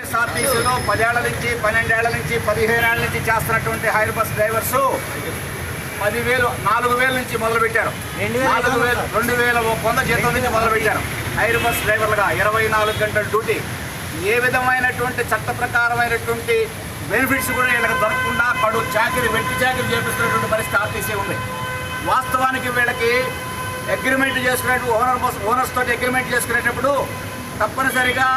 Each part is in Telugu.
ఎస్ఆర్టీసీలో పదేళ్ళ నుంచి పన్నెండేళ్ళ నుంచి పదిహేనేళ్ళ నుంచి చేస్తున్నటువంటి హైర్ బస్ డ్రైవర్స్ పదివేలు నాలుగు వేల నుంచి మొదలుపెట్టారు. నాలుగు. వేలు రెండు వేల వంద జీతం నుంచి మొదలుపెట్టారు. హైర్ బస్ డ్రైవర్లుగా ఇరవై నాలుగు గంటల డ్యూటీ. ఏ విధమైనటువంటి చట్ట ప్రకారమైనటువంటి బెనిఫిట్స్ కూడా వీళ్ళకి దొరకకుండా కడు చాకరీ వెట్టి చాకరీ చేపిస్తున్నటువంటి పరిస్థితి ఆర్టీసీ ఉంది. వాస్తవానికి వీళ్ళకి అగ్రిమెంట్ చేసుకునేట్టు ఓనర్ బస్ ఓనర్స్ తోటి అగ్రిమెంట్ చేసుకునేటప్పుడు తప్పనిసరిగా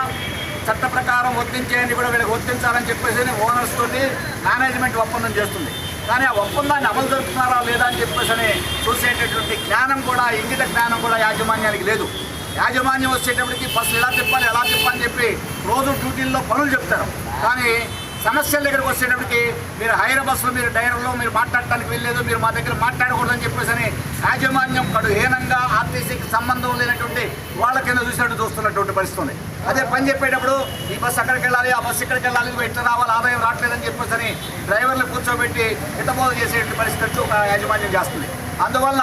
చట్ట ప్రకారం వర్తించేయండి కూడా వీళ్ళకి వర్తించాలని చెప్పేసి ఓనర్స్ తోటి మేనేజ్మెంట్ ఒప్పందం చేస్తుంది. కానీ ఆ ఒప్పందాన్ని అమలు జరుపుతున్నారా లేదా అని చెప్పేసి అని చూసేటటువంటి జ్ఞానం కూడా ఇంగిత జ్ఞానం కూడా యాజమాన్యానికి లేదు. యాజమాన్యం వచ్చేటప్పటికి బస్సులు ఎలా తిప్పాలి ఎలా తిప్పాలని చెప్పి రోజు డ్యూటీల్లో పనులు చెప్తారు. కానీ సమస్యల దగ్గరకు వచ్చేటప్పటికి మీరు హైర్ బస్సులో మీరు డైవర్లో మీరు మాట్లాడటానికి వెళ్ళలేదు మీరు మా దగ్గర మాట్లాడకూడదని చెప్పేసి అని యాజమాన్యం కడు ఏ సంబంధం లేనటువంటి వాళ్ళ కింద చూసినట్టు చూస్తున్నటువంటి పరిస్థితి ఉంది. అదే పని చెప్పేటప్పుడు ఈ బస్సు అక్కడికి వెళ్ళాలి ఆ బస్సు ఇక్కడికి వెళ్ళాలి ఇదిగో ఎట్లా రావాలి ఆదాయం రావట్లేదని చెప్పేసి అని డ్రైవర్లు కూర్చోబెట్టి హితబోధ చేసేటువంటి పరిస్థితి ఒక యాజమాన్యం చేస్తుంది. అందువల్ల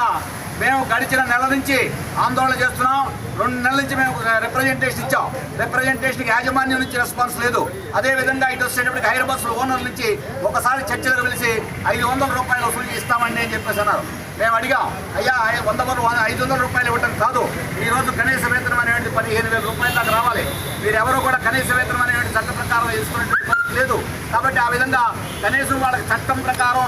మేము గడిచిన నెల నుంచి ఆందోళన చేస్తున్నాం. రెండు నెలల నుంచి మేము రిప్రజెంటేషన్ ఇచ్చాం. రిప్రజెంటేషన్కి యాజమాన్యం నుంచి రెస్పాన్స్ లేదు. అదే విధంగా ఇటు వచ్చేటప్పటికి హైదరాబాద్ ఓనర్ నుంచి ఒకసారి చర్చలకు కలిసి ఐదు వందల రూపాయలు వసూలు ఇస్తామండి అని చెప్పేసి అన్నారు. మేము అడిగాం అయ్యా వంద ఐదు వందల రూపాయలు ఇవ్వటం కాదు. ఈరోజు కనీస వేతనం అనేటువంటి పదిహేను వేల రూపాయల దాకా రావాలి. మీరు ఎవరు కూడా కనీస వేతనం అనేటువంటి చట్ట ప్రకారం తీసుకునేటువంటి లేదు. కాబట్టి ఆ విధంగా కనీసం వాళ్ళకి చట్టం ప్రకారం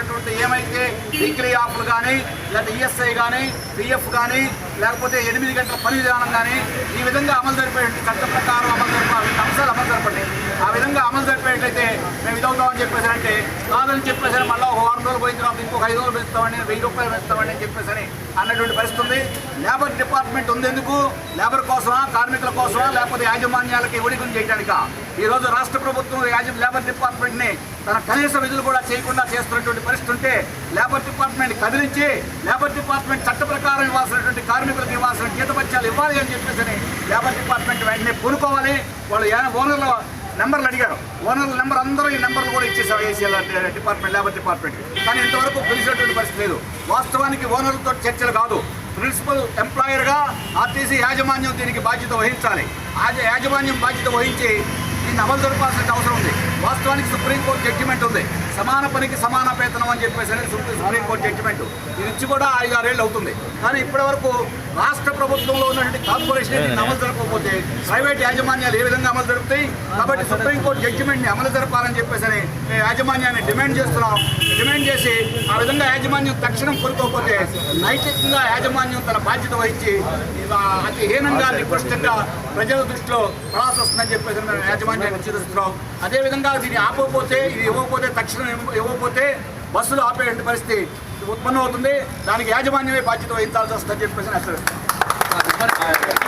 రావాల్సినటువంటి ఏమైతే వీక్లీ ఆఫ్లు కానీ లేదా ఈఎస్ఐ కానీ పిఎఫ్ కానీ లేకపోతే ఎనిమిది గంటల పని విధానం కానీ ఈ విధంగా అమలు జరిపేటువంటి చట్టం ప్రకారం అమలు జరిపాలి అంశాలు అమలు జరపండి. ఆ విధంగా అమలు జరిపేటైతే మేము ఇదవుతామని చెప్పేసి అంటే కాదని చెప్పేసి మళ్ళీ ఒక వారం రోజులు పోయిన తర్వాత ఇంకొక ఐదు రోజులు పెంచుతామని వెయ్యి రూపాయలు పెంచుతామని అని చెప్పేసి అన్నటువంటి పరిస్థితి ఉంది. లేబర్ డిపార్ట్మెంట్ ఉంది ఎందుకు? లేబర్ కోసమా కార్మికుల కోసమా లేకపోతే యాజమాన్యాలకి ఒడిగం చేయడానికా? ఈ రోజు రాష్ట్ర ప్రభుత్వం యాజ లేబర్ డిపార్ట్మెంట్ని తన కనీస విధులు కూడా చేయకుండా చేస్తున్నటువంటి పరిస్థితి ఉంటే లేబర్ డిపార్ట్మెంట్ కదిలించి లేబర్ డిపార్ట్మెంట్ చట్ట ప్రకారం ఇవ్వాల్సినటువంటి కార్మికులకు ఇవ్వాల్సిన జీతపత్యాలు ఇవ్వాలి అని చెప్పేసి అని లేబర్ డిపార్ట్మెంట్ వెంటనే పూనుకోవాలి. వాళ్ళు ఏ- ఓనర్ల నెంబర్లు అడిగారు. ఓనర్ల నెంబర్ అందరూ ఈ నెంబర్లు కూడా ఇచ్చేసారు ఏసీఎల్ డిపార్ట్మెంట్ లేబర్ డిపార్ట్మెంట్ కానీ ఇంతవరకు పిలిచినటువంటి పరిస్థితి లేదు. వాస్తవానికి ఓనర్లతో చర్చలు కాదు. ప్రిన్సిపల్ ఎంప్లాయర్గా ఆర్టీసీ యాజమాన్యం దీనికి బాధ్యత వహించాలి. ఆ యాజమాన్యం బాధ్యత వహించి దీన్ని అమలు జరపాల్సిన అవసరం ఉంది. వాస్తవానికి సుప్రీంకోర్టు జడ్జిమెంట్ ఉంది. సమాన పనికి సమాన వేతనం అని చెప్పేసి సుప్రీం సుప్రీంకోర్టు జడ్జిమెంట్. ఇది ఇచ్చి కూడా ఐదు ఆరేళ్ళు అవుతుంది. కానీ ఇప్పటివరకు రాష్ట్ర ప్రభుత్వంలో ఉన్నటువంటి కార్పొరేషన్ అమలు జరపకపోతే ప్రైవేట్ యాజమాన్యాలు ఏ విధంగా అమలు జరుపుతాయి? కాబట్టి సుప్రీంకోర్టు జడ్జిమెంట్ని అమలు జరపాలని చెప్పేసి అని యాజమాన్యాన్ని డిమాండ్ చేస్తున్నాం. డిమాండ్ చేసి ఆ విధంగా యాజమాన్యం తక్షణం కోరుకోకపోతే నైతికంగా యాజమాన్యం తన బాధ్యత వహించి అతి హీనంగా నికృష్టంగా ప్రజల దృష్టిలో పడాల్సి వస్తుందని చెప్పేసి మేము యాజమాన్యాన్ని హెచ్చరిస్తున్నాం. అదేవిధంగా దీన్ని ఆపకపోతే ఇది ఇవ్వకపోతే తక్షణం ఇవ్వ- ఇవ్వకపోతే బస్సులు ఆపే పరిస్థితి ఉత్పన్నం అవుతుంది దానికి యాజమాన్యమే బాధ్యత వహించాల్సి వస్తుందని చెప్పేసి అసలు